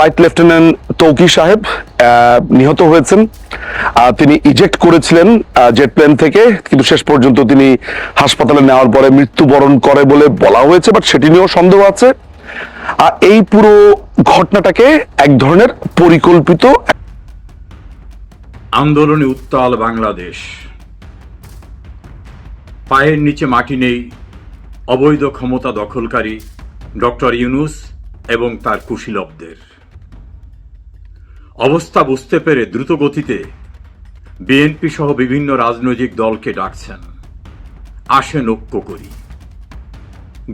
Flight lieutenant তৌকি সাহেব নিহত হয়েছেন। তিনি ইজেক্ট করেছিলেন জেট প্লেন থেকে, কিন্তু শেষ পর্যন্ত তিনি হাসপাতালে নেওয়ার পরে মৃত্যুবরণ করে বলে বলা হয়েছে, বাট সেটি নিয়েও সন্দেহ আছে। আর এই পুরো ঘটনাটাকে এক ধরনের পরিকল্পিত আন্দোলনে উত্তাল বাংলাদেশ। পায়ের নিচে মাটি নেই, অবৈধ ক্ষমতা দখলকারী ডক্টর ইউনুস এবং তার কুশীলবদের। অবস্থা বুঝতে পেরে দ্রুত গতিতে বিএনপি সহ বিভিন্ন রাজনৈতিক দলকে ডাকছেন। আসেন ঐক্য করি।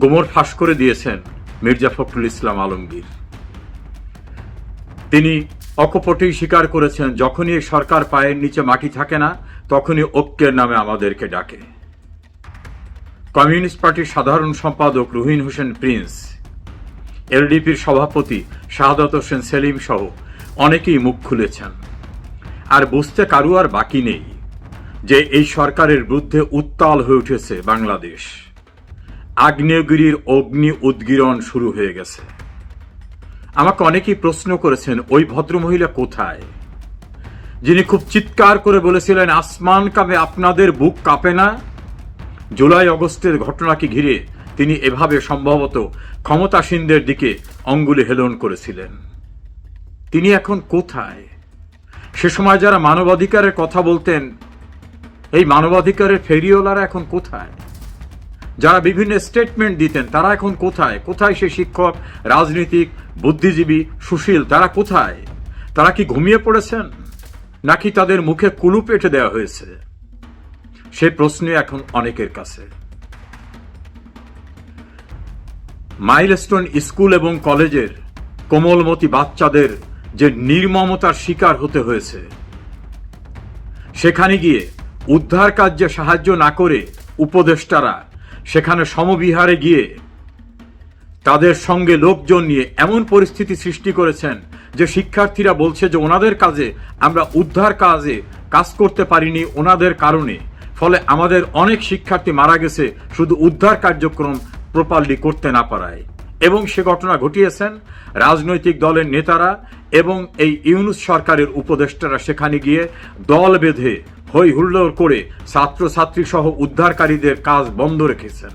গোমর ফাঁস করে দিয়েছেন মির্জা ফখরুল ইসলাম আলমগীর। তিনি অকপটেই স্বীকার করেছেন, যখনই সরকার পায়ের নিচে মাটি থাকে না, তখনই ঐক্যের নামে আমাদেরকে ডাকে। কমিউনিস্ট পার্টির সাধারণ সম্পাদক রুহিন হোসেন প্রিন্স, এলডিপির সভাপতি শাহাদত হোসেন সেলিম সহ অনেকেই মুখ খুলেছেন। আর বুঝতে কারু আর বাকি নেই যে এই সরকারের বিরুদ্ধে উত্তাল হয়ে উঠেছে বাংলাদেশ। আগ্নেয়গিরির অগ্নি উদ্গীরণ শুরু হয়ে গেছে। আমাকে অনেকেই প্রশ্ন করেছেন, ওই ভদ্রমহিলা কোথায়? যিনি খুব চিৎকার করে বলেছিলেন, আসমান কাঁপে, আপনাদের বুক কাঁপে না? জুলাই অগস্টের ঘটনাকে ঘিরে তিনি এভাবে সম্ভবত ক্ষমতাসীনদের দিকে অঙ্গুলি হেলন করেছিলেন। তিনি এখন কোথায়? সে সময় যারা মানবাধিকারের কথা বলতেন, এই মানবাধিকারের ফেরিওয়ালারা এখন কোথায়? যারা বিভিন্ন স্টেটমেন্ট দিতেন, তারা এখন কোথায়? কোথায় সে শিক্ষক, রাজনীতিক, বুদ্ধিজীবী, সুশীল, তারা কোথায়? তারা কি ঘুমিয়ে পড়েছেন? নাকি তাদের মুখে কুলু পেটে দেওয়া হয়েছে? সে প্রশ্নে এখন অনেকের কাছে। মাইলস্টোন স্কুল এবং কলেজের কোমলমতি বাচ্চাদের যে নির্মমতার শিকার হতে হয়েছে। সেখানে গিয়ে উদ্ধার কার্যে সাহায্য না করে উপদেষ্টারা সেখানে সমবিহারে গিয়ে তাদের সঙ্গে লোকজন নিয়ে এমন পরিস্থিতি সৃষ্টি করেছেন যে শিক্ষার্থীরা বলছে যে ওনাদের কাজে আমরা উদ্ধার কাজে কাজ করতে পারিনি ওনাদের কারণে। ফলে আমাদের অনেক শিক্ষার্থী মারা গেছে, শুধু উদ্ধার কার্যক্রম প্রপারলি করতে না পারায়। এবং সে ঘটনা ঘটিয়েছেন রাজনৈতিক দলের নেতারা এবং এই ইউনুস সরকারের উপদেষ্টারা সেখানে গিয়ে দল বেঁধে হই হুল্লোড় করে ছাত্রছাত্রী সহ উদ্ধারকারীদের কাজ বন্ধ রেখেছেন।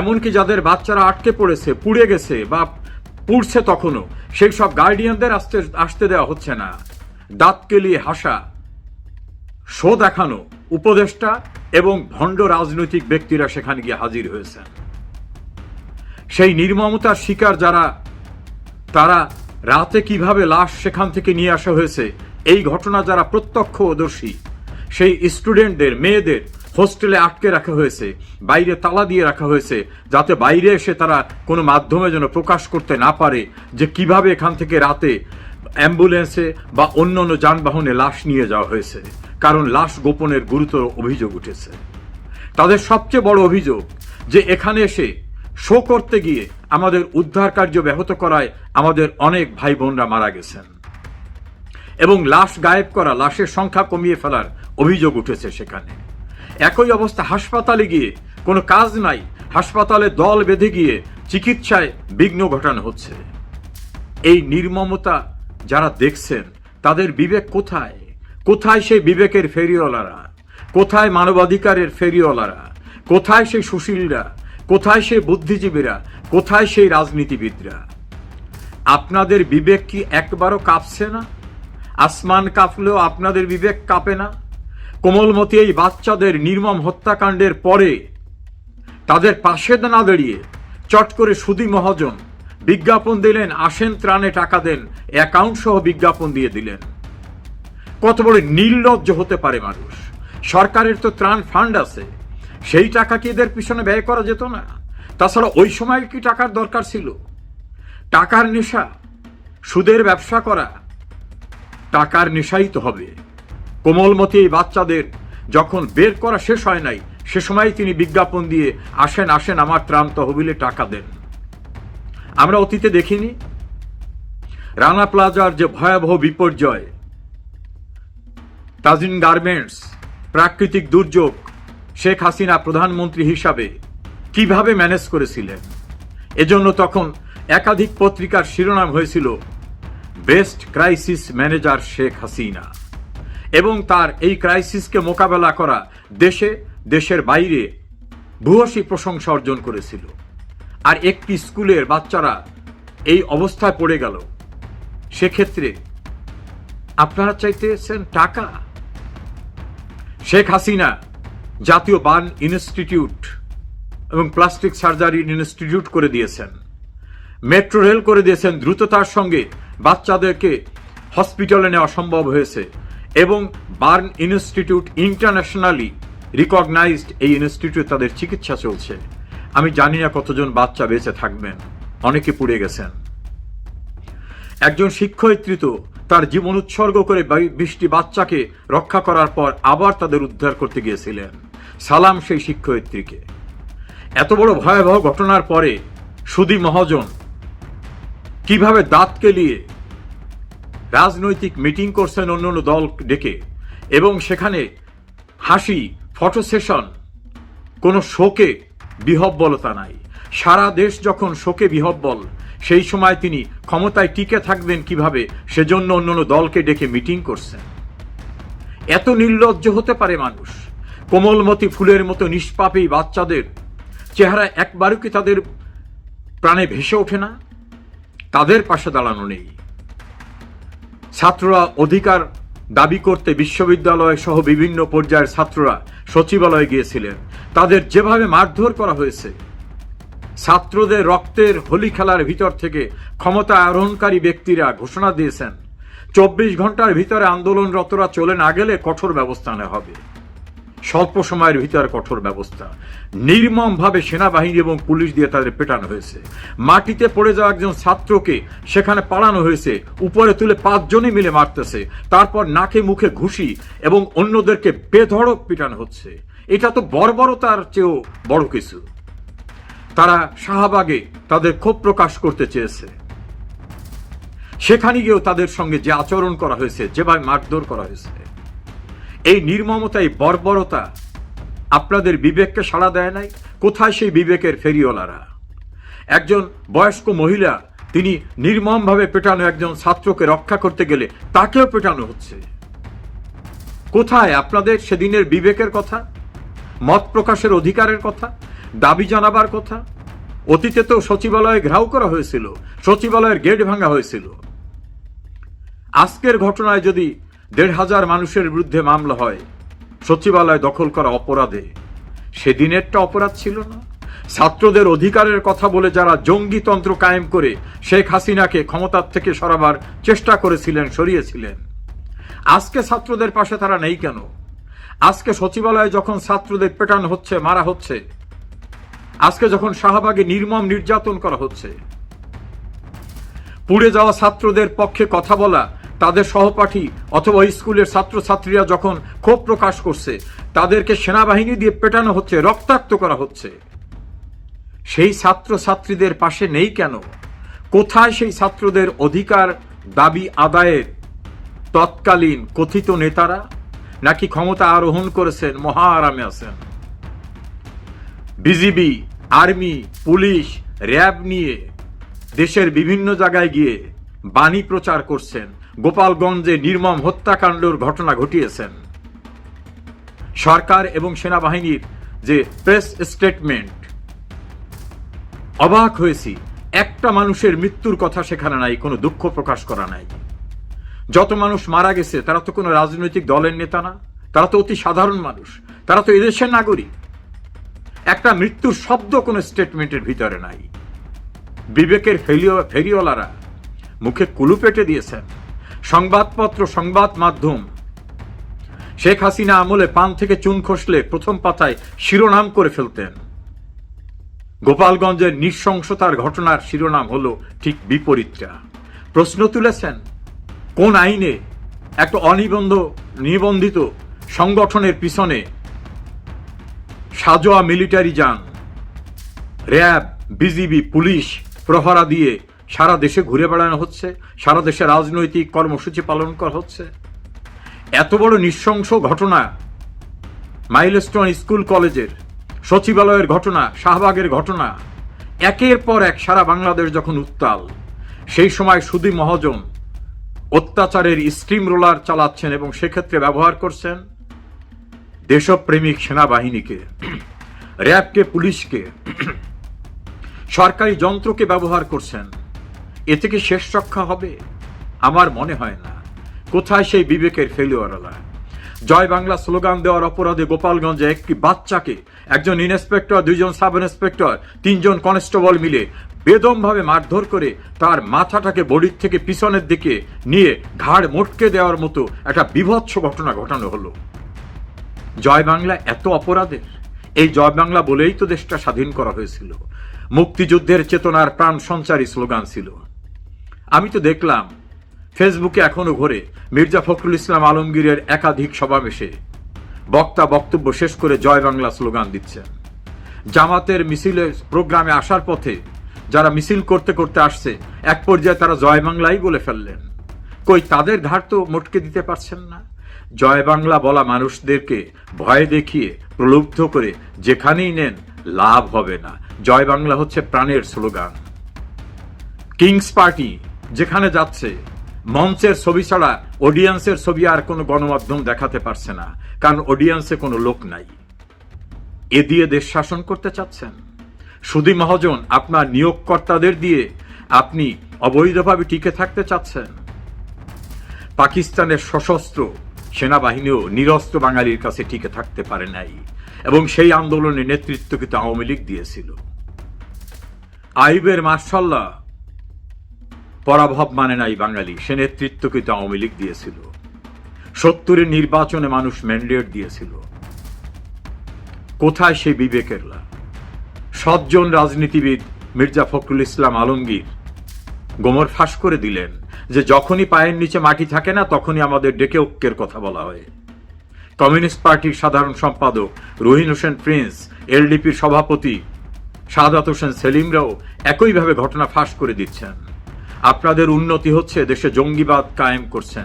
এমনকি যাদের বাচ্চারা আটকে পড়েছে, পুড়ে গেছে বা পুড়ছে তখনও, সেই সব গার্ডিয়ানদের আসতে আসতে দেওয়া হচ্ছে না। দাঁত কেলিয়ে হাসা, শো দেখানো উপদেষ্টা এবং ভণ্ড রাজনৈতিক ব্যক্তিরা সেখানে গিয়ে হাজির হয়েছেন। সেই নির্মমতার শিকার যারা, তারা রাতে কীভাবে লাশ সেখান থেকে নিয়ে আসা হয়েছে, এই ঘটনা যারা প্রত্যক্ষদর্শী, সেই স্টুডেন্টদের, মেয়েদের হোস্টেলে আটকে রাখা হয়েছে, বাইরে তালা দিয়ে রাখা হয়েছে, যাতে বাইরে এসে তারা কোনো মাধ্যমে যেন প্রকাশ করতে না পারে যে কীভাবে এখান থেকে রাতে অ্যাম্বুলেন্সে বা অন্য অন্য যানবাহনে লাশ নিয়ে যাওয়া হয়েছে। কারণ লাশ গোপনের গুরুতর অভিযোগ উঠেছে। তাদের সবচেয়ে বড় অভিযোগ যে এখানে এসে শো করতে গিয়ে আমাদের উদ্ধার কার্য ব্যাহত করায় আমাদের অনেক ভাই বোনরা মারা গেছেন। এবং লাশ গায়েব করা, লাশের সংখ্যা কমিয়ে ফেলার অভিযোগ উঠেছে সেখানে। একই অবস্থা, হাসপাতালে গিয়ে কোনো কাজ নাই, হাসপাতালে দল বেঁধে গিয়ে চিকিৎসায় বিঘ্ন ঘটানো হচ্ছে। এই নির্মমতা যারা দেখছেন, তাদের বিবেক কোথায়? কোথায় সেই বিবেকের ফেরিওয়ালারা? কোথায় মানবাধিকারের ফেরিওয়ালারা? কোথায় সেই সুশীলরা? কোথায় সেই বুদ্ধিজীবীরা, কোথায় সেই রাজনীতিবিদরা? আপনাদের বিবেক কি একবারও কাঁপছে না? আসমান কাঁপলেও আপনাদের বিবেক কাঁপে না? কোমলমতি এই বাচ্চাদের নির্মম হত্যাকাণ্ডের পরে তাদের পাশে না দাঁড়িয়ে চট করে সুদী মহাজন বিজ্ঞাপন দিলেন, আসেন ত্রাণে টাকা দেন অ্যাকাউন্ট সহ বিজ্ঞাপন দিয়ে দিলেন। কত বড় নির্লজ্জ হতে পারে মানুষ। সরকারের তো ত্রাণ ফান্ড আছে। সেই টাকা কি এদের পিছনে ব্যয় করা যেত না? তাছাড়া ওই সময় কি টাকার দরকার ছিল? টাকার নেশা, সুদের ব্যবসা করা, টাকার নেশাই তো হবে। কোমলমতি এই বাচ্চাদের যখন বের করা শেষ হয় নাই, সে সময় তিনি বিজ্ঞাপন দিয়ে আসেন আসেন আমার ত্রাণ তহবিলে টাকা দেন। আমরা অতীতে দেখিনি। রানা প্লাজার যে ভয়াবহ বিপর্যয়, তাজিন গার্মেন্টস, প্রাকৃতিক দুর্যোগ শেখ হাসিনা প্রধানমন্ত্রী হিসাবে কীভাবে ম্যানেজ করেছিলেন? এজন্য তখন একাধিক পত্রিকার শিরোনাম হয়েছিল, best crisis manager Sheikh Hasina এবং তার এই ক্রাইসিসকে মোকাবেলা করা দেশে, দেশের বাইরে ভূয়সী প্রশংসা অর্জন করেছিল। আর একটি স্কুলের বাচ্চারা এই অবস্থায় পড়ে গেল। সেক্ষেত্রে আপনারা চাইতেছেন টাকা? শেখ হাসিনা জাতীয় বার্ন ইনস্টিটিউট এবং প্লাস্টিক সার্জারি ইনস্টিটিউট করে দিয়েছেন। মেট্রো রেল করে দিয়েছেন দ্রুততার সঙ্গে বাচ্চাদেরকে হসপিটালে নেওয়া সম্ভব হয়েছে এবং বার্ন ইনস্টিটিউট ইন্টারন্যাশনালি রিকগনাইজড এই ইনস্টিটিউট তাদের চিকিৎসা চলছে। আমি জানি না কতজন বাচ্চা বেঁচে থাকবেন। অনেকে পুড়ে গেছেন। একজন শিক্ষয়িত্রী তো তার জীবন উৎসর্গ করে বিশটি বাচ্চাকে রক্ষা করার পর আবার তাদের উদ্ধার করতে গিয়েছিলেন। সালাম সেই শিক্ষয়িত্রীকে। এত বড় ভয়াবহ ঘটনার পরে সুদী মহাজন কীভাবে দাঁত কেলিয়ে রাজনৈতিক মিটিং করছেন অন্য অন্য দল ডেকে এবং সেখানে হাসি, ফটো সেশন, কোনো শোকে বিহব্বলতা নাই। সারা দেশ যখন শোকে বিহব্বল, সেই সময় তিনি ক্ষমতায় টিকে থাকবেন কীভাবে, সেজন্য অন্য অন্য দলকে ডেকে মিটিং করছেন। এত নির্লজ্জ হতে পারে মানুষ। কোমলমতি ফুলের মতো নিষ্পাপী বাচ্চাদের চেহারা একবারও কি তাদের প্রাণে ভেসে ওঠে না? তাদের পাশে দাঁড়ানো নেই। ছাত্ররা অধিকার দাবি করতে বিশ্ববিদ্যালয় সহ বিভিন্ন পর্যায়ের ছাত্ররা সচিবালয়ে গিয়েছিলেন। তাদের যেভাবে মারধর করা হয়েছে, ছাত্রদের রক্তের হোলি খেলার ভিতর থেকে ক্ষমতা আরোহণকারী ব্যক্তিরা ঘোষণা দিয়েছেন, চব্বিশ ঘণ্টার ভিতরে আন্দোলনরতরা চলে না গেলে কঠোর ব্যবস্থা নেওয়া হবে। স্বল্প সময়ের ভিতরে কঠোর ব্যবস্থা। নির্মমভাবে সেনাবাহিনী এবং পুলিশ দিয়ে তাদের পেটানো হয়েছে। মাটিতে পড়ে যাওয়া একজন ছাত্রকে সেখানে পালানো হয়েছে। উপরে তুলে পাঁচজনই মিলে মারতেছে। তারপর নাকে মুখে ঘুষি এবং অন্যদেরকে বেধড়ক পিটানো হচ্ছে। এটা তো বর্বরতার চেয়েও বড় কিছু। তারা শাহবাগে তাদের ক্ষোভ প্রকাশ করতে চেয়েছে। সেখানে গিয়েও তাদের সঙ্গে যে আচরণ করা হয়েছে, যেভাবে মারধর করা হয়েছে। এই নির্মমতা এই বর্বরতা। আপনাদের বিবেককে সাড়া দেয় নাই, কোথায় সেই বিবেকের ফেরিওয়ালারা? একজন বয়স্ক মহিলা, তিনি নির্মমভাবে পেটানো একজন ছাত্রকে রক্ষা করতে গেলে তাকেও পেটানো হচ্ছে। কোথায় আপনাদের সেদিনের বিবেকের কথা? মত প্রকাশের অধিকারের কথা? দাবি জানাবার কথা? অতীতে তো সচিবালয়ে ঘেরাও করা হয়েছিল, সচিবালয়ের গেট ভাঙা হয়েছিল। আজকের ঘটনায় যদি দেড় হাজার মানুষের বিরুদ্ধে মামলা হয়। সচিবালয় দখল করা অপরাধে। সেদিনেরটা অপরাধ ছিল না? ছাত্রদের অধিকারের কথা বলে যারা জঙ্গিতন্ত্র কায়েম করে শেখ হাসিনাকে ক্ষমতার থেকে সরাবার চেষ্টা করেছিলেন, সরিয়েছিলেন। আজকে ছাত্রদের পাশে তারা নেই কেন? আজকে সচিবালয়ে যখন ছাত্রদের পেটানো হচ্ছে, মারা হচ্ছে, আজকে যখন শাহবাগে নির্মম নির্যাতন করা হচ্ছে, পুড়ে যাওয়া ছাত্রদের পক্ষে কথা বলা তাদের সহপাঠী অথবা স্কুলের ছাত্রছাত্রীরা যখন ক্ষোভ প্রকাশ করছে, তাদেরকে সেনাবাহিনী দিয়ে পেটানো হচ্ছে, রক্তাক্ত করা হচ্ছে। সেই ছাত্রছাত্রীদের পাশে নেই কেন? কোথায় সেই ছাত্রদের অধিকার, দাবি, আদায়ের? তৎকালীন কথিত নেতারা নাকি ক্ষমতা আরোহণ করেছেন মহা আরামে আছেন? বিজিবি, আর্মি, পুলিশ, র্যাব নিয়ে দেশের বিভিন্ন জায়গায় গিয়ে বাণী প্রচার করছেন। গোপালগঞ্জে নির্মম হত্যাকাণ্ডের ঘটনা ঘটিয়েছেন। সরকার এবং সেনাবাহিনীর যে প্রেস স্টেটমেন্ট। অবাক হয়েছি, একটা মানুষের মৃত্যুর কথা সেখানে নাই, কোনো দুঃখ প্রকাশ করা নাই। যত মানুষ মারা গেছে, তারা তো কোনো রাজনৈতিক দলের নেতা না, তারা তো অতি সাধারণ মানুষ, তারা তো এদেশের নাগরিক। একটা মৃত্যুর শব্দ কোনো স্টেটমেন্টের ভিতরে নাই। বিবেকের ফেরিওয়ালারা মুখে কুলু পেটে দিয়েছেন। সংবাদপত্র, সংবাদ মাধ্যম। শেখ হাসিনা আমলে পান থেকে চুন খসলে প্রথম পাতায় শিরোনাম করে ফেলতেন। গোপালগঞ্জের নৃশংসতার ঘটনার শিরোনাম হলো ঠিক বিপরীতটা। প্রশ্ন তুলেছেন, কোন আইনে একটা অনিবন্ধ, নিবন্ধিত সংগঠনের পিছনে সাজোয়া মিলিটারি যান? র্যাব, বিজিবি, পুলিশ প্রহরা দিয়ে সারা দেশে ঘুরে বেড়ানো হচ্ছে, সারা দেশে রাজনৈতিক কর্মসূচি পালন করা হচ্ছে। এত বড় নৃশংস ঘটনা, মাইলস্টোন স্কুল কলেজের সচিবালয়ের ঘটনা, শাহবাগের ঘটনা, একের পর এক সারা বাংলাদেশ যখন উত্তাল, সেই সময় সুদী মহাজন অত্যাচারের স্ট্রিম রোলার চালাচ্ছেন এবং সেক্ষেত্রে ব্যবহার করছেন দেশপ্রেমিক সেনাবাহিনীকে, র্যাবকে, পুলিশকে, সরকারি যন্ত্রকে ব্যবহার করছেন। এ থেকে শেষ রক্ষা হবে? আমার মনে হয় না। কোথায় সেই বিবেকের ফেলিওয়ারলা জয় বাংলা স্লোগান দেওয়ার অপরাধে গোপালগঞ্জে একটি বাচ্চাকে একজন ইন্সপেক্টর, দুইজন সাব ইন্সপেক্টর, তিনজন কনস্টেবল মিলে বেদমভাবে মারধর করে তার মাথাটাকে বডির থেকে পিছনের দিকে নিয়ে ঘাড় মোটকে দেওয়ার মতো একটা বিভৎস ঘটনা ঘটানো হলো। জয় বাংলা এত অপরাধের? এই জয় বাংলা বলেই তো দেশটা স্বাধীন করা হয়েছিল। মুক্তিযুদ্ধের চেতনার প্রাণ সঞ্চারী স্লোগান ছিল। আমি তো দেখলাম ফেসবুকে এখনও ঘরে মির্জা ফখরুল ইসলাম আলমগীরের একাধিক সমাবেশে বক্তা বক্তব্য শেষ করে জয় বাংলা স্লোগান দিচ্ছেন। জামাতের মিছিলের প্রোগ্রামে আসার পথে যারা মিছিল করতে করতে আসছে, এক পর্যায়ে তারা জয় বাংলাই বলে ফেললেন। কই তাদের ঘাট তো মোটকে দিতে পারছেন না? জয় বাংলা বলা মানুষদেরকে ভয় দেখিয়ে প্রলুব্ধ করে যেখানেই নেন লাভ হবে না। জয় বাংলা হচ্ছে প্রাণের স্লোগান। কিংস পার্টি যেখানে যাচ্ছে, মঞ্চের ছবি ছাড়া অডিয়েন্সের ছবি আর কোনো গণমাধ্যম দেখাতে পারছে না, কারণ অডিয়েন্সে কোনো লোক নাই। এ দিয়ে দেশ শাসন করতে চাচ্ছেন। সুদী মহাজন, আপনার নিয়োগকর্তাদের দিয়ে আপনি অবৈধভাবে টিকে থাকতে চাচ্ছেন। পাকিস্তানের সশস্ত্র সেনাবাহিনীও নিরস্ত্র বাঙালির কাছে টিকে থাকতে পারে নাই, এবং সেই আন্দোলনের নেতৃত্ব কিন্তু আওয়ামী লীগ দিয়েছিল। আইবের মার্শাল্লাহ পরাভব মানে নাই বাঙালি। সে নেতৃত্ব কিন্তু আওয়ামী লীগ দিয়েছিল। সত্তরের নির্বাচনে মানুষ ম্যান্ডেট দিয়েছিল। কোথায় সেই বিবেকের সজ্জন রাজনীতিবিদ মির্জা ফখরুল ইসলাম আলমগীর গোমর ফাঁস করে দিলেন যে যখনই পায়ের নিচে মাটি থাকে না, তখনই আমাদের ডেকে ঐক্যের কথা বলা হয়। কমিউনিস্ট পার্টির সাধারণ সম্পাদক রহিন হোসেন প্রিন্স, এলডিপির সভাপতি সাদাত হোসেন সেলিমরাও একইভাবে ঘটনা ফাঁস করে দিচ্ছেন। আপনাদের উন্নতি হচ্ছে, দেশে জঙ্গিবাদ কায়েম করছেন।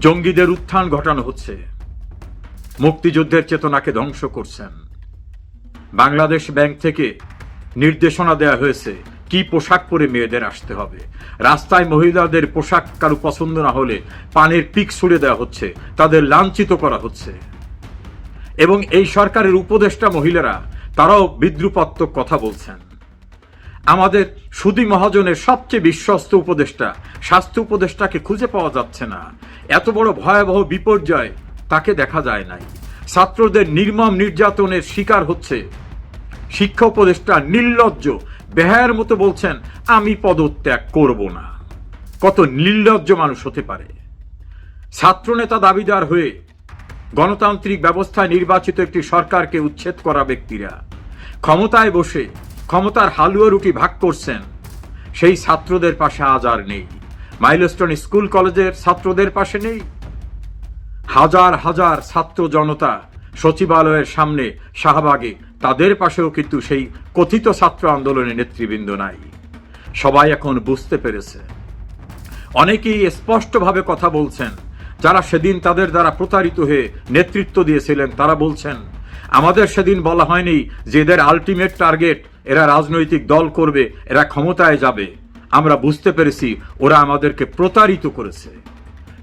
জঙ্গিদের উত্থান ঘটানো হচ্ছে। মুক্তিযুদ্ধের চেতনাকে ধ্বংস করছেন। বাংলাদেশ ব্যাংক থেকে নির্দেশনা দেয়া হয়েছে, কি পোশাক পরে মেয়েদের আসতে হবে। রাস্তায় মহিলাদের পোশাক কারও পছন্দ না হলে পানির পিক ছুড়ে দেওয়া হচ্ছে, তাদের লাঞ্ছিত করা হচ্ছে। এবং এই সরকারের উপদেষ্টা মহিলারা, তারাও বিদ্রুপাত্মক কথা বলছেন। আমাদের সুদী মহাজনের সবচেয়ে বিশ্বস্ত উপদেষ্টা। স্বাস্থ্য উপদেষ্টাকে খুঁজে পাওয়া যাচ্ছে না। এত বড় ভয়াবহ বিপর্যয় তাকে দেখা যায় নাই। ছাত্রদের নির্মম নির্যাতনের শিকার হচ্ছে শিক্ষা উপদেষ্টা নির্লজ্জ। বেহায়ের মতো বলছেন, আমি পদত্যাগ করব না। কত নির্লজ্জ মানুষ হতে পারে। ছাত্রনেতা দাবিদার হয়ে গণতান্ত্রিক ব্যবস্থায় নির্বাচিত একটি সরকারকে উচ্ছেদ করা ব্যক্তিরা। ক্ষমতায় বসে ক্ষমতার হালুয়া রুটি ভাগ করছেন। সেই ছাত্রদের পাশে আজ আর নেই। মাইলস্টোন স্কুল কলেজের ছাত্রদের পাশে নেই। হাজার হাজার ছাত্র জনতা সচিবালয়ের সামনে শাহবাগে, তাদের পাশেও কিন্তু সেই কথিত ছাত্র আন্দোলনের নেতৃবৃন্দ নাই। সবাই এখন বুঝতে পেরেছে। অনেকেই স্পষ্টভাবে কথা বলছেন, যারা সেদিন তাদের দ্বারা প্রতারিত হয়ে নেতৃত্ব দিয়েছিলেন, তারা বলছেন, আমাদের সেদিন বলা হয়নি যে এদের আলটিমেট টার্গেট এরা রাজনৈতিক দল করবে, এরা ক্ষমতায় যাবে। আমরা বুঝতে পেরেছি ওরা আমাদেরকে প্রতারিত করেছে।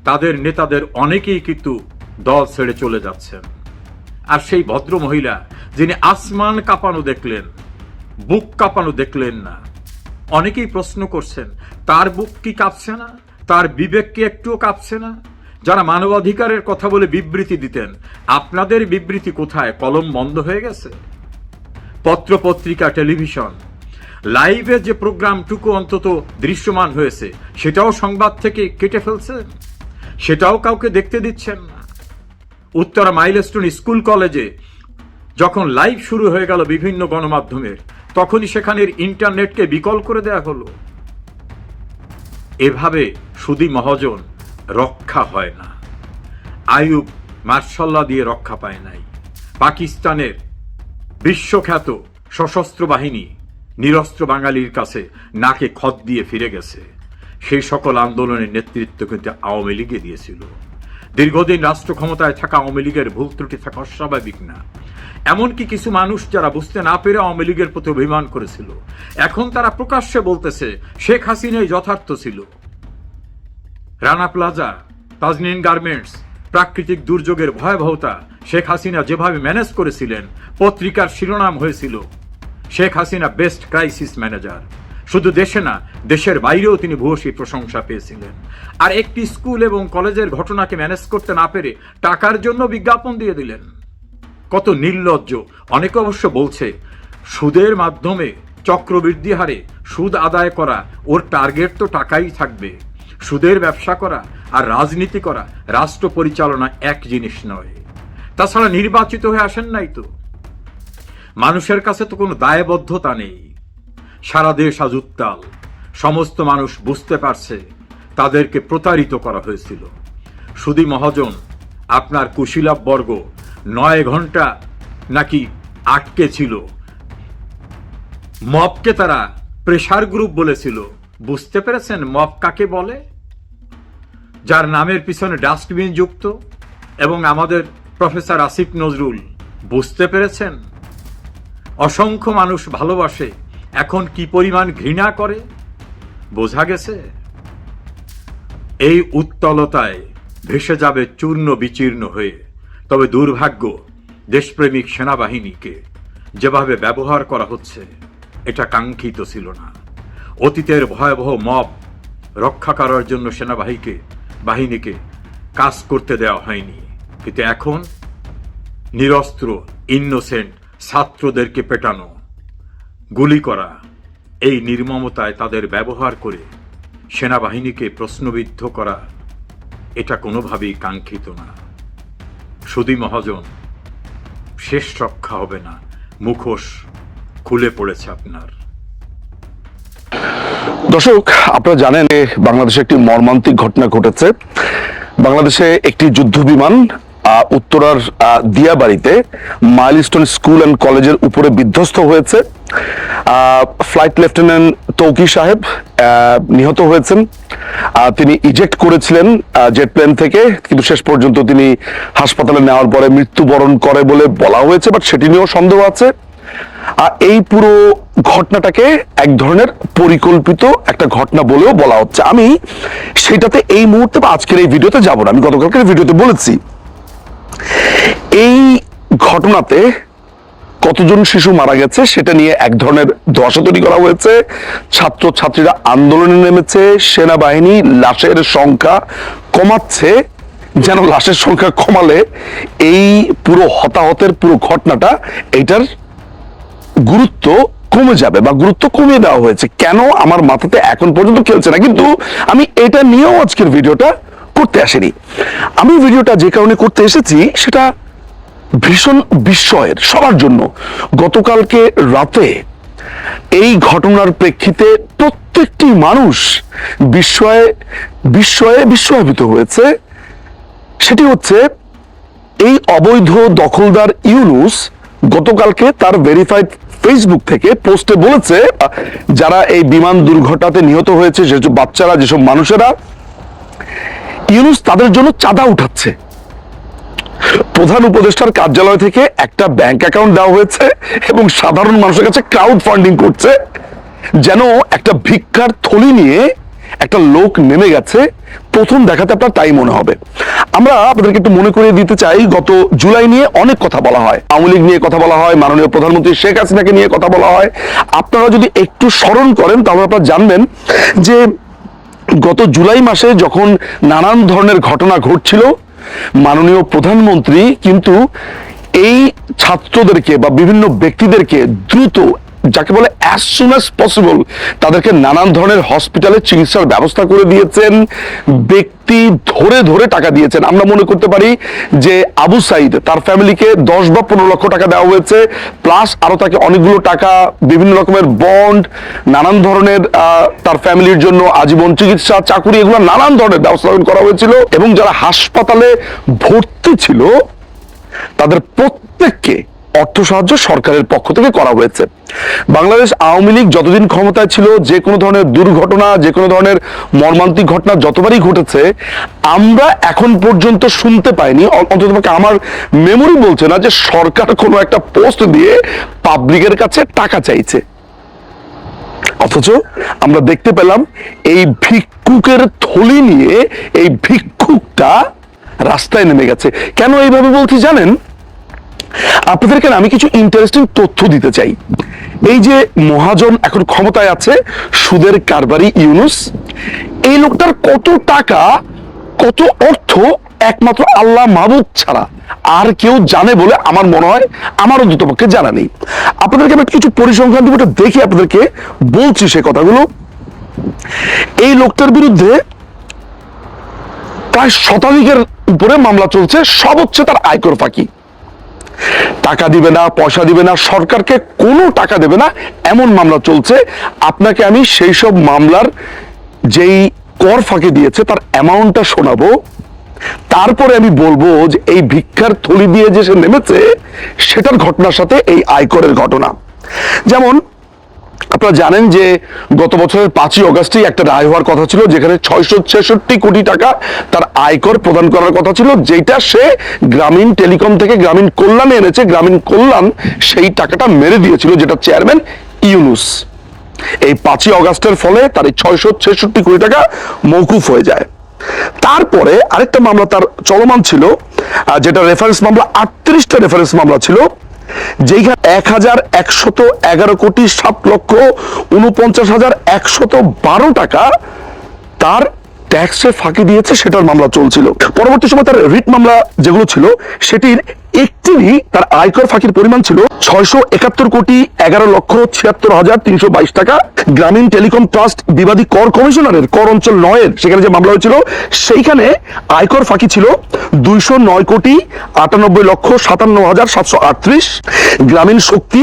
তাদের নেতাদের অনেকেই কিন্তু দল ছেড়ে চলে যাচ্ছেন আর সেই ভদ্র মহিলা, যিনি আসমান কাঁপানো দেখলেন, বুক কাঁপানো দেখলেন না। অনেকেই প্রশ্ন করছেন, তার বুক কি কাঁপছে না? তার বিবেক কি একটুও কাঁপছে না? যারা মানবাধিকারের কথা বলে বিবৃতি দিতেন, আপনাদের বিবৃতি কোথায়? কলম বন্ধ হয়ে গেছে? পত্র পত্রিকা টেলিভিশন। লাইভে যে প্রোগ্রামটুকু অন্তত দৃশ্যমান হয়েছে, সেটাও সংবাদ থেকে কেটে ফেলছে? সেটাও কাউকে দেখতে দিচ্ছেন না। উত্তরা মাইলস্টোন স্কুল কলেজে যখন লাইভ শুরু হয়ে গেল বিভিন্ন গণমাধ্যমের, তখনই সেখানের ইন্টারনেটকে বিকল করে দেয়া হলো। এভাবে সুদী মহাজন রক্ষা হয় না। আয়ুব মার্শাল্লা দিয়ে রক্ষা পায় নাই। পাকিস্তানের বিশ্বখ্যাত সশস্ত্র বাহিনী নিরস্ত্র বাঙালির কাছে নাকে খত দিয়ে ফিরে গেছে। সেই সকল আন্দোলনের নেতৃত্ব কিন্তু আওয়ামী লীগে দিয়েছিল। দীর্ঘদিন রাষ্ট্র ক্ষমতায় থাকা আওয়ামী লীগের ভুল ত্রুটি থাকা অস্বাভাবিক না। এমনকি কিছু মানুষ যারা বুঝতে না পেরে আওয়ামী লীগের প্রতি অভিমান করেছিল, এখন তারা প্রকাশ্যে বলতেছে, শেখ হাসিনাই যথার্থ ছিল। রানা প্লাজা, তাজনিন গার্মেন্টস, প্রাকৃতিক দুর্যোগের ভয়াবহতা শেখ হাসিনা যেভাবে ম্যানেজ করেছিলেন, পত্রিকার শিরোনাম হয়েছিল, Sheikh Hasina best crisis manager শুধু দেশে না, দেশের বাইরেও তিনি ভূয়সী প্রশংসা পেয়েছিলেন। আর একটি স্কুল এবং কলেজের ঘটনাকে ম্যানেজ করতে না পেরে টাকার জন্য বিজ্ঞাপন দিয়ে দিলেন। কত নির্লজ্জ। অনেকে অবশ্য বলছে, সুদের মাধ্যমে চক্রবৃদ্ধি হারে সুদ আদায় করা ওর টার্গেট তো টাকাই থাকবে। সুদের ব্যবসা করা আর রাজনীতি করা রাষ্ট্র পরিচালনা এক জিনিস নয়। তাছাড়া নির্বাচিত হয়ে আসেন নাই তো। মানুষের কাছে তো কোনো দায়বদ্ধতা নেই। সারা দেশ আজ উত্তাল। সমস্ত মানুষ বুঝতে পারছে তাদেরকে প্রতারিত করা হয়েছিল। সুদী মহাজন, আপনার কুশীলাভ বর্গ নয় ঘণ্টা নাকি আটকে ছিল। মপকে তারা প্রেশার গ্রুপ বলেছিল। বুঝতে পেরেছেন মপ কাকে বলে? যার নামের পিছনে ডাস্টবিন যুক্ত এবং আমাদের প্রফেসর আসিফ নজরুল, বুঝতে পেরেছেন? অসংখ্য মানুষ ভালোবাসে, এখন কি পরিমাণ ঘৃণা করে? বোঝা গেছে? এই উত্তলতায় ভেসে যাবে চূর্ণ বিচীর্ণ হয়ে, তবে দুর্ভাগ্য, দেশপ্রেমিক সেনাবাহিনীকে যেভাবে ব্যবহার করা হচ্ছে, এটা কাঙ্ক্ষিত ছিল না। অতীতের ভয়াবহ মব রক্ষা করার জন্য সেনাবাহিনীকে, বাহিনীকে কাজ করতে দেওয়া হয়নি। কিন্তু এখন নিরস্ত্র ইনোসেন্ট ছাত্রদেরকে পেটানো, গুলি করা, এই নির্মমতায় তাদের ব্যবহার করে সেনাবাহিনীকে প্রশ্নবিদ্ধ করা, এটা কোনোভাবেই কাঙ্ক্ষিত না। সুদী মহাজন, শেষ রক্ষা হবে না। মুখোশ খুলে পড়েছে আপনার। দর্শক, আপনারা জানেন, বাংলাদেশে একটি মর্মান্তিক ঘটনা ঘটেছে। বাংলাদেশে একটি যুদ্ধ বিমান উত্তরার দিয়াবাড়িতে মাইলস্টোন স্কুল অ্যান্ড কলেজের উপরে বিধ্বস্ত হয়েছে। ফ্লাইট লেফটেন্যান্ট তৌকি সাহেব নিহত হয়েছেন। তিনি ইজেক্ট করেছিলেন জেট প্লেন থেকে, কিন্তু শেষ পর্যন্ত তিনি হাসপাতালে নেওয়ার পরে মৃত্যুবরণ করে বলে বলা হয়েছে, বাট সেটি নিয়েও সন্দেহ আছে। এই পুরো ঘটনাটাকে এক ধরনের পরিকল্পিত একটা ঘটনা বলেও বলা হচ্ছে। আমি সেটাতে এই মুহূর্তে বা আজকের এই ভিডিওতে যাব না। আমি গতকালকের ভিডিওতে বলেছি এই ঘটনাতে কতজন শিশু মারা গেছে সেটা নিয়ে এক ধরনের ধোয়াশা তৈরি করা হয়েছে। ছাত্র ছাত্রীরা আন্দোলনে নেমেছে, সেনাবাহিনী লাশের সংখ্যা কমাচ্ছে। যেন লাশের সংখ্যা কমালে এই পুরো হতাহতের পুরো ঘটনাটা এটার গুরুত্ব কমে যাবে বা গুরুত্ব কমিয়ে দেওয়া হয়েছে। কেন আমার মাথাতে এখন পর্যন্ত খেলছে না? কিন্তু আমি এটা নিয়েও আজকের ভিডিওটা করতে আসিনি। আমি ভিডিওটা যে কারণে করতে এসেছি, সেটা ভীষণ বিস্ময়ের সবার জন্য। গতকালকে রাতে এই ঘটনার প্রেক্ষিতে প্রত্যেকটি মানুষ বিস্ময়ে বিস্ময়ে বিস্ময়াভিত হয়েছে। সেটি হচ্ছে, এই অবৈধ দখলদার ইউনুস গতকালকে তার ভেরিফাইড ফেসবুক থেকে পোস্টে বলেছে, যারা এই বিমান দুর্ঘটনাতে নিহত হয়েছে যেসব বাচ্চারা, যেসব মানুষেরা ইউনুস তাদের জন্য চাঁদা উঠাচ্ছে। প্রধান উপদেষ্টার কার্যালয় থেকে একটা ব্যাংক অ্যাকাউন্ট দেওয়া হয়েছে এবং সাধারণ মানুষের কাছে ক্রাউড ফান্ডিং করছে, যেন একটা ভিক্ষার থলি নিয়ে একটা লোক নেমে গেছে। প্রথম দেখাতে আপনার তাই মনে হবে। আমরা আপনাদেরকে একটু মনে করিয়ে দিতে চাই, গত জুলাই নিয়ে অনেক কথা বলা হয়। আওয়ামী লীগ নিয়ে কথা বলা হয়, মাননীয় প্রধানমন্ত্রী শেখ হাসিনাকে নিয়ে কথা বলা হয়। আপনারা যদি একটু স্মরণ করেন, তাহলে আপনারা জানবেন যে গত জুলাই মাসে যখন নানান ধরনের ঘটনা ঘটছিল, মাননীয় প্রধানমন্ত্রী কিন্তু এই ছাত্রদেরকে বা বিভিন্ন ব্যক্তিদেরকে দ্রুত যাকে বলে অ্যাজ সুন অ্যাজ পসিবল তাদেরকে নানান ধরনের হসপিটালে চিকিৎসার ব্যবস্থা করে দিয়েছেন। ব্যক্তি ধরে ধরে টাকা দিয়েছেন। আমরা মনে করতে পারি যে আবু সাইদ তার ফ্যামিলিকে দশ বা পনেরো লক্ষ টাকা দেওয়া হয়েছে প্লাস আরও তাকে অনেকগুলো টাকা, বিভিন্ন রকমের বন্ড নানান ধরনের তার ফ্যামিলির জন্য আজীবন চিকিৎসা, চাকুরি, এগুলো নানান ধরনের ব্যবস্থা করা হয়েছিল এবং যারা হাসপাতালে ভর্তি ছিল, তাদের প্রত্যেককে অর্থ সাহায্য সরকারের পক্ষ থেকে করা হয়েছে। বাংলাদেশ আওয়ামী লীগ যতদিন ক্ষমতায় ছিল, যে কোনো ধরনের দুর্ঘটনা, যে কোনো ধরনের মর্মান্তিক ঘটনা যতবারই ঘটেছে, আমরা এখন পর্যন্ত শুনতে পাইনি। অ- অন্তত আমার মেমোরি বলছে না যে সরকার কোনো একটা পোস্ট দিয়ে পাবলিকের কাছে টাকা চাইছে। অথচ আমরা দেখতে পেলাম এই ভিক্ষুকের থলি নিয়ে এই ভিক্ষুকটা রাস্তায় নেমে গেছে। কেন এইভাবে বলছি জানেন? আপনাদেরকে আমি কিছু ইন্টারেস্টিং তথ্য দিতে চাই। এই যে মহাজন এখন ক্ষমতায় আছে, সুদের কারবারি ইউনুস, এই লোকটার কত টাকা, কত অর্থ একমাত্র আল্লাহ মাহবুদ ছাড়া। আর কেউ জানে বলে আমার মনে হয় আমারও দুটোপক্ষে জানা নেই। আপনাদেরকে আমি কিছু পরিসংখ্যান দিব দেখে আপনাদেরকে। বলছি সে কথাগুলো। এই লোকটার বিরুদ্ধে প্রায় শতাধিকের উপরে মামলা চলছে সব হচ্ছে তার আয়কর ফাঁকি। টাকা দিবে না, পয়সা দিবে না, সরকারকে কোনো টাকা দেবে না, এমন মামলা চলছে। আপনাকে আমি সেই সব মামলার যেই কর ফাঁকে দিয়েছে তার অ্যামাউন্টটা শোনাবো। তারপরে আমি বলব যে এই ভিক্ষার থলি দিয়ে যে সে নেমেছে, সেটার ঘটনার সাথে এই আয়করের ঘটনা। যেমন আপনারা জানেন যে গত বছরের পাঁচই অগস্টেই একটা রায় হওয়ার কথা ছিল, যেখানে ছয়শো ছেষট্টি কোটি টাকা তার আয়কর প্রদান করার কথা ছিল, যেটা সে গ্রামীণ টেলিকম থেকে গ্রামীণ কল্যাণে এনেছে, গ্রামীণ কল্যাণ সেই টাকাটা মেরে দিয়েছিল, যেটা চেয়ারম্যান ইউনুস। এই পাঁচই অগস্টের ফলে তার এই ছয়শো ছেষট্টি কোটি টাকা মৌকুফ হয়ে যায়। তারপরে আরেকটা মামলা তার চলমান ছিল যেটা রেফারেন্স মামলা, আটত্রিশটা রেফারেন্স মামলা ছিল। যেখানে এক হাজার একশত এগারো কোটি সাত লক্ষ উনপঞ্চাশ হাজার একশত বারো টাকা তার ট্যাক্সে ফাঁকি দিয়েছে, সেটার মামলা চলছিল। পরবর্তী সময় তার রিট মামলা যেগুলো ছিল, সেটির একটিরই তার আয়কর ফাঁকির পরিমাণ ছিল ছয়শো একাত্তর কোটি এগারো লক্ষ ছিয়াত্তর হাজার তিনশো বাইশ টাকা। গ্রামীণ টেলিকম ট্রাস্ট বিবাদী কর কমিশনারের কর অঞ্চল নয়ের সেখানে যে মামলা হয়েছিল, সেইখানে আয়কর ফাঁকি ছিল দুইশো নয় কোটি আটানব্বই লক্ষ সাতান্ন হাজার সাতশো আটত্রিশ। গ্রামীণ শক্তি,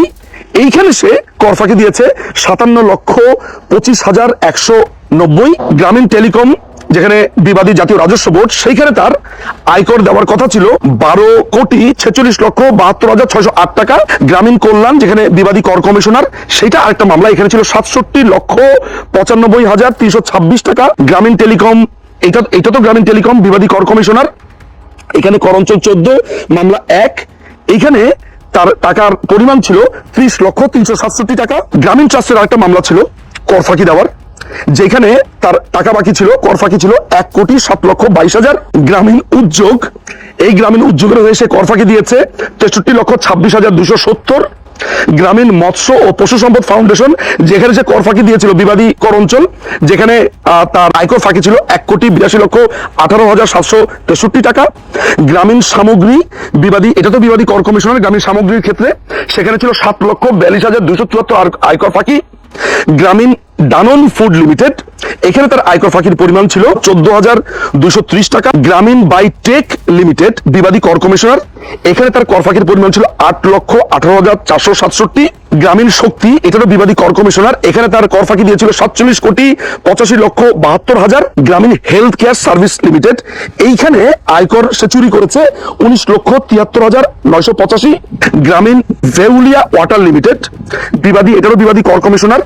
এইখানে সে কর ফাঁকি দিয়েছে সাতান্ন লক্ষ পঁচিশ হাজার একশো নব্বই। গ্রামীণ টেলিকম যেখানে বিবাদী জাতীয় রাজস্ব বোর্ড, সেইখানে তার আয়কর দেওয়ার কথা ছিল বারো কোটি ছেচল্লিশ লক্ষ বাহাত্তর হাজার ছয়শো আট টাকা। গ্রামীণ কল্যাণ, যেখানে বিবাদী কর কমিশনার সেটা আরেকটা মামলা, এখানে ছিল সাতষট্টি লক্ষ পঁচানব্বই হাজার তিনশো ছাব্বিশ টাকা। গ্রামীণ টেলিকম এটা এটা তো গ্রামীণ টেলিকম, বিবাদী কর কমিশনার। এখানে কর অঞ্চল চোদ্দ, মামলা এক। এইখানে তার টাকার পরিমাণ ছিল ত্রিশ লক্ষ তিনশো সাতষট্টি টাকা। গ্রামীণ ট্রাস্টের আরেকটা মামলা ছিল, কর ফাঁকি দেওয়ার। যেখানে তার টাকা বাকি ছিল, কর ফাঁকি ছিল, এক কোটি সাত লক্ষ বাইশ হাজার গ্রামীণ উদ্যোগ। এই গ্রামীণ উদ্যোগের হয়ে সে কর ফাঁকি দিয়েছে তেষট্টি লক্ষ ছাব্বিশ হাজার দুশো সত্তর গ্রামীণ মৎস্য ও পশু সম্পদ ফাউন্ডেশন, যেখানে সে কর ফাঁকি দিয়েছিল, বিবাদী কর অঞ্চল, যেখানে তার আয়কর ফাঁকি ছিল এক কোটি বিরাশি লক্ষ আঠারো হাজার সাতশো তেষট্টি টাকা। গ্রামীণ সামগ্রী বিবাদী, এটা তো বিবাদী কর কমিশনের গ্রামীণ সামগ্রীর ক্ষেত্রে, সেখানে ছিল সাত লক্ষ বিয়াল্লিশ হাজার দুশো চুয়াত্তর আয়কর ফাঁকি। গ্রামীণ ডানন ফুড লিমিটেড, এখানে তার আয়কর ফাঁকির পরিমাণ ছিল চোদ্দ হাজার দুশো ত্রিশ টাকা। গ্রামীণ বাই টেক লিমিটেড, বিবাদী কর কমিশনার, এখানে তার কর ফাঁকির পরিমাণ ছিল আট লক্ষ আঠারো হাজার চারশো সাতষট্টি। গ্রামীণ শক্তি, এটারও বিবাদী কর কমিশনার, এখানে তার কর ফাঁকি দিয়েছিল সাতচল্লিশ কোটি পঁচাশি লক্ষ বাহাত্তর হাজার। গ্রামীণ হেলথ কেয়ার সার্ভিস লিমিটেড, এইখানে আয়কর সে চুরি করেছে উনিশ লক্ষ তিয়াত্তর হাজার নয়শো পঁচাশি। গ্রামীণ ভেউলিয়া ওয়াটার লিমিটেড, বিবাদী, এটারও বিবাদী কর কমিশনার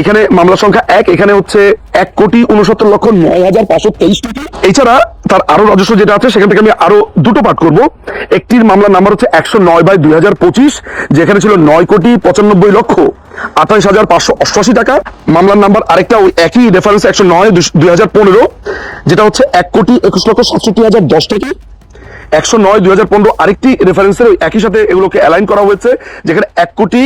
এখানে মামলা সংখ্যা এক, এখানে হচ্ছে এক কোটি উনসত্তর লক্ষ নয় হাজার পাঁচশো তেইশ টাকা। এছাড়া তার আরও রাজস্ব যেটা আছে, সেখান থেকে আমি আরও দুটো পাঠ করব। একটির মামলার নাম্বার হচ্ছে একশো নয় বাই দুই হাজার পঁচিশ, যেখানে ছিল নয় কোটি পঁচানব্বই লক্ষ আঠাশ হাজার পাঁচশো অষ্টআশি টাকা। মামলার নাম্বার আরেকটা ওই একই রেফারেন্স একশো নয় দুই হাজার পনেরো, যেটা হচ্ছে এক কোটি একুশ লক্ষ সাতষট্টি হাজার দশ টাকা। একশো নয় দুই হাজার পনেরো আরেকটি রেফারেন্সের ওই একই সাথে এগুলোকে অ্যালাইন করা হয়েছে, যেখানে এক কোটি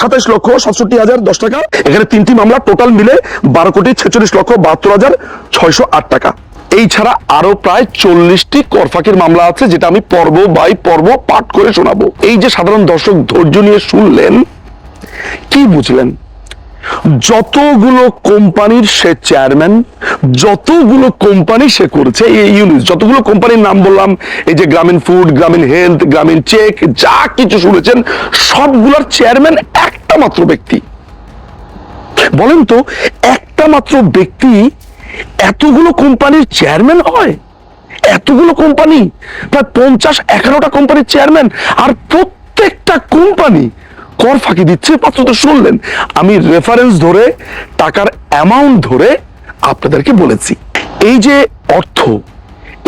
সাতাইশ লক্ষ সাতষট্টি হাজার দশ টাকা। এখানে তিনটি মামলা, টোটাল মিলে বারো কোটি ছেচল্লিশ লক্ষ বাহাত্তর হাজার ছয়শো আট টাকা। এই ছাড়া আরও প্রায় চল্লিশটি করফাকির মামলা আছে, যেটা আমি পর্ব বাই পর্ব পাঠ করে শোনাবো। এই যে সাধারণ দর্শক ধৈর্য নিয়ে শুনলেন, কি বুঝলেন? যতগুলো কোম্পানির সে চেয়ারম্যান যতগুলো কোম্পানি সে করেছে, এই ইউনিট যতগুলো কোম্পানির নাম বললাম, এই যে গ্রামীণ ফুড গ্রামীণ হেলথ গ্রামীণ চেক যা কিছু শুনেছেন, সবগুলোর চেয়ারম্যান একটা মাত্র ব্যক্তি। বলেন তো, একটা মাত্র ব্যক্তি এতগুলো কোম্পানির চেয়ারম্যান হয়? এতগুলো কোম্পানি, প্রায় পঞ্চাশ এগারোটা কোম্পানির চেয়ারম্যান আর প্রত্যেকটা কোম্পানি কর ফাঁকি দিচ্ছে মাত্র তো শুনলেন। আমি রেফারেন্স ধরে, টাকার অ্যামাউন্ট ধরে আপনাদেরকে বলেছি। এই যে অর্থ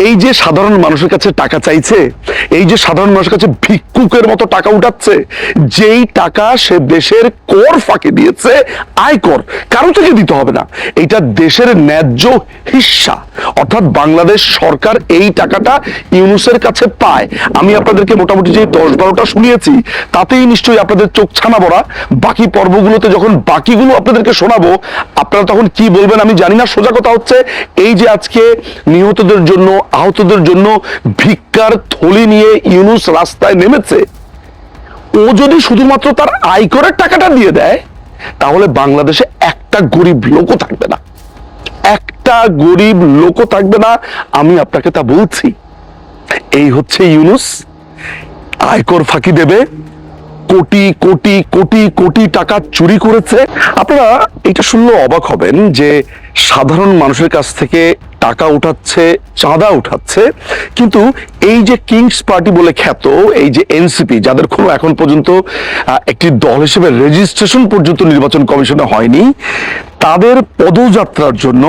এই যে সাধারণ মানুষের কাছে টাকা চাইছে, এই যে সাধারণ মানুষের কাছে ভিক্ষুকের মতো টাকা উঠাচ্ছে, যেই টাকা সে দেশের কর ফাঁকে দিয়েছে আয়কর কারও থেকে দিতে হবে না। এটা দেশের ন্যায্য হিস্সা অর্থাৎ বাংলাদেশ সরকার এই টাকাটা ইউনুসের কাছে পায়। আমি আপনাদেরকে মোটামুটি যে দশ বারোটা শুনিয়েছি, তাতেই নিশ্চয়ই আপনাদের চোখ ছানা বড়া বাকি পর্বগুলোতে যখন বাকিগুলো আপনাদেরকে শোনাবো, আপনারা তখন কি বলবেন আমি জানি না। সোজা কথা হচ্ছে, এই যে আজকে নিহতদের জন্য আহতদের জন্য ভিক্ষার থলি নিয়ে ইউনুস রাস্তায় নেমেছে। ও যদি শুধুমাত্র তার আয়করের টাকাটা দিয়ে দেয়, তাহলে বাংলাদেশে একটা গরিব লোকও থাকবে না। একটা গরিব লোকও থাকবে না, আমি আপনাকে তা বলছি। এই হচ্ছে ইউনুস। আয়কর ফাঁকি দেবে, কোটি কোটি কোটি কোটি টাকা চুরি করেছে। আপনারা এটা শুনলে অবাক হবেন যে সাধারণ মানুষের কাছ থেকে টাকা উঠাচ্ছে, চাঁদা উঠাচ্ছে। কিন্তু এই যে কিংস পার্টি বলে খ্যাত, এই যে এনসিপি, যাদের কোনো এখন পর্যন্ত একটি দল হিসেবে রেজিস্ট্রেশন পর্যন্ত নির্বাচন কমিশনে হয়নি, তাদের পদযাত্রার জন্য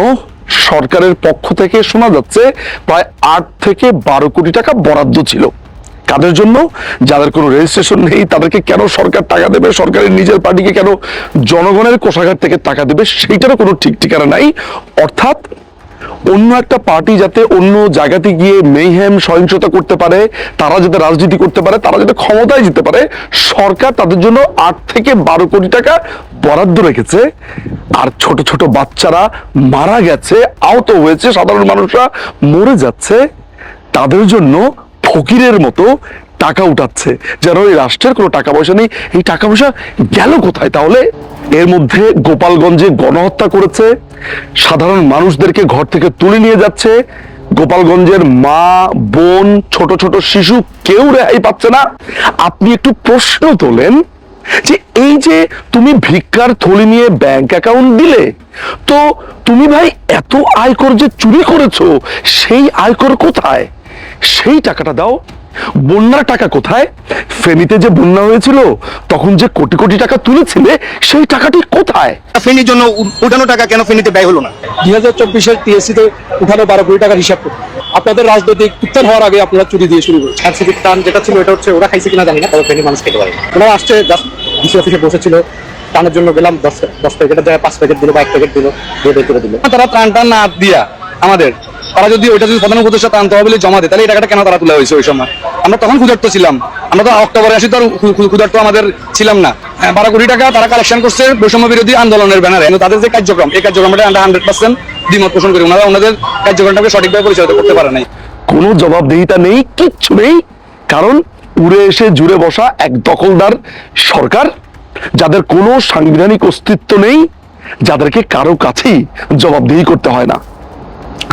সরকারের পক্ষ থেকে শোনা যাচ্ছে প্রায় আট থেকে বারো কোটি টাকা বরাদ্দ ছিল। কাদের জন্য? যাদের কোনো রেজিস্ট্রেশন নেই, তাদেরকে কেন সরকার টাকা দেবে? সরকারের নিজের পার্টিকে কেন জনগণের কোষাগার থেকে টাকা দেবে? সেইটারও কোনো ঠিক ঠিকানা নাই। অর্থাৎ অন্য একটা পার্টি যাতে অন্য জায়গাতে গিয়ে মেইহেম সহিংসতা করতে পারে, তারা যাতে রাজনীতি করতে পারে, তারা যাতে ক্ষমতায় যেতে পারে, সরকার তাদের জন্য আট থেকে বারো কোটি টাকা বরাদ্দ রেখেছে। আর ছোট ছোট বাচ্চারা মারা গেছে, আহত হয়েছে, সাধারণ মানুষরা মরে যাচ্ছে, তাদের জন্য ফকিরের মতো টাকা উঠাচ্ছে। যেন এই রাষ্ট্রের কোনো টাকা পয়সা নেই। এই টাকা পয়সা গেল কোথায় তাহলে? এর মধ্যে গোপালগঞ্জে গণহত্যা করেছে, সাধারণ মানুষদেরকে ঘর থেকে তুলে নিয়ে যাচ্ছে, গোপালগঞ্জের মা, বোন, ছোট ছোট শিশু কেউ রেহাই পাচ্ছে না। আপনি একটু প্রশ্ন তোলেন যে এই যে তুমি ভিক্ষার থলি নিয়ে ব্যাংক অ্যাকাউন্ট দিলে, তো তুমি ভাই এত আয়কর যে চুরি করেছ, সেই আয়কর কোথায়? সেই টাকাটা দাও। বন্যার টাকা কোথায়? ফেনীতে যে বন্যা হয়েছিল তখন যে কোটি কোটি টাকা তুলেছিলে সেই টাকাটি কোথায়? ফেনীর জন্য উঠানো টাকা কেন ফেনীতে ব্যয় হলো না? দুই হাজার চব্বিশের টিএসসিতে উঠানো বারো কোটি টাকার হিসাব করুন। আপনাদের রাজনৈতিক উত্তর হওয়ার আগে আপনারা চুরি দিয়ে শুরু করছেন। সাংস্কৃতিক টান যেটা ছিল এটা হচ্ছে ওরা খাইছে কিনা জানি না তবে ফেনী মানুষ খেতে পারে ওনারা আসছে জাস্ট ডিসি অফিসে বসেছিল টানের জন্য গেলাম দশ দশ প্যাকেটের জায়গায় পাঁচ প্যাকেট দিল বা এক প্যাকেট দিল দিয়ে করে দিল। তারা ত্রাণটা না দিয়া আমাদের তারা যদি ওইটা যদি প্রধান উপদেষ্টা ত্রাণ তহবিলে জমা দেয় তাহলে এই টাকাটা কেন তারা তুলে হয়েছে ওই সময়? আমরা তখন ক্ষুধার্ত ছিলাম। আমরা তো অক্টোবরে আসি তো ক্ষুধার্ত আমাদের ছিলাম না। হ্যাঁ, বারো কোটি টাকা তারা কালেকশন করছে বৈষম্য বিরোধী আন্দোলনের ব্যানারে। তাদের যে কার্যক্রম এই কার্যক্রমটা আমরা হান্ড্রেড পার্সেন্ট দ্বিমত পোষণ করি। ওনারা ওনাদের কার্যক্রমটাকে সঠিকভাবে পরিচালিত করতে পারে নাই। কোনো জবাবদিহিতা নেই কিচ্ছু নেই। কারণ উড়ে এসে জুড়ে বসা এক দখলদার সরকার যাদের কোনো সাংবিধানিক অস্তিত্ব নেই যাদেরকে কারও কাছেই জবাবদিহি করতে হয় না।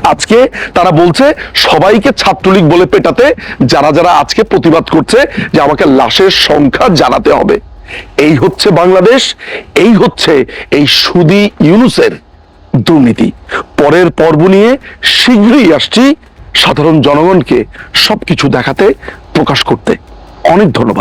আজকে তারা বলছে সবাইকে ছাত্রলীগ বলে পেটাতে যারা যারা আজকে প্রতিবাদ করছে যে আমাকে লাশের সংখ্যা জানাতে হবে। এই হচ্ছে বাংলাদেশ, এই হচ্ছে এই সুদি ইউনুসের দুর্নীতি। পরের পর্ব নিয়ে শীঘ্রই আসছি সাধারণ জনগণকে সবকিছু দেখাতে, প্রকাশ করতে। অনেক ধন্যবাদ।